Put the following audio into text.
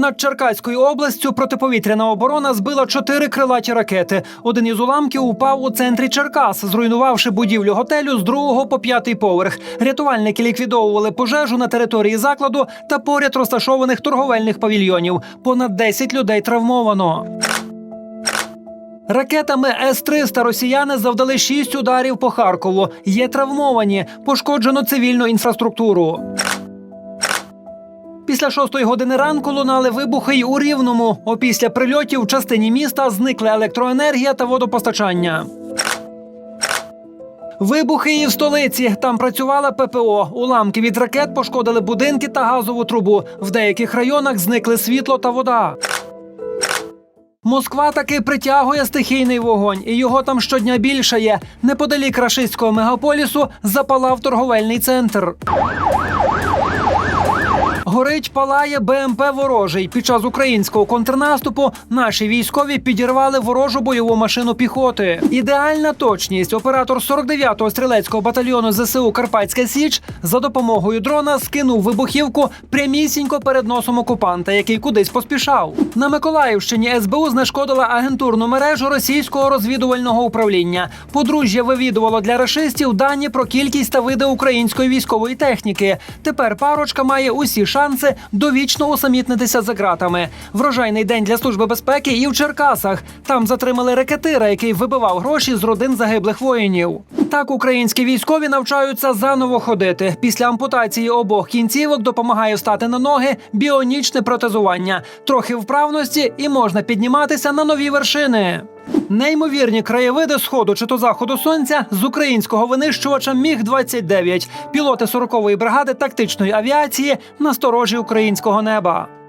Над Черкаською областю протиповітряна оборона збила чотири крилаті ракети. Один із уламків упав у центрі Черкас, зруйнувавши будівлю готелю з другого по п'ятий поверх. Рятувальники ліквідовували пожежу на території закладу та поряд розташованих торговельних павільйонів. Понад 10 людей травмовано. Ракетами С-300 росіяни завдали шість ударів по Харкову. Є травмовані, пошкоджено цивільну інфраструктуру. Після шостої години ранку лунали вибухи й у Рівному. Опісля прильотів в частині міста зникли електроенергія та водопостачання. Вибухи і в столиці. Там працювала ППО. Уламки від ракет пошкодили будинки та газову трубу. В деяких районах зникли світло та вода. Москва таки притягує стихійний вогонь, і його там щодня більше є. Неподалік рашистського мегаполісу запалав торговельний центр. Горить палає БМП ворожий. Під час українського контрнаступу наші військові підірвали ворожу бойову машину піхоти. Ідеальна точність. Оператор 49-го стрілецького батальйону ЗСУ Карпатська Січ за допомогою дрона скинув вибухівку прямісінько перед носом окупанта, який кудись поспішав. На Миколаївщині СБУ знешкодила агентурну мережу російського розвідувального управління. Подружжя вивідувало для рашистів дані про кількість та види української військової техніки. Тепер парочка має усі шанси довічно усамітнитися за ґратами. Врожайний день для служби безпеки і в Черкасах. Там затримали рекетира, який вибивав гроші з родин загиблих воїнів. Так українські військові навчаються заново ходити. Після ампутації обох кінцівок допомагає встати на ноги біонічне протезування. Трохи вправності і можна підніматися на нові вершини. Неймовірні краєвиди сходу чи то заходу сонця з українського винищувача Міг 29 пілоти 40-ї бригади тактичної авіації на сторожі українського неба.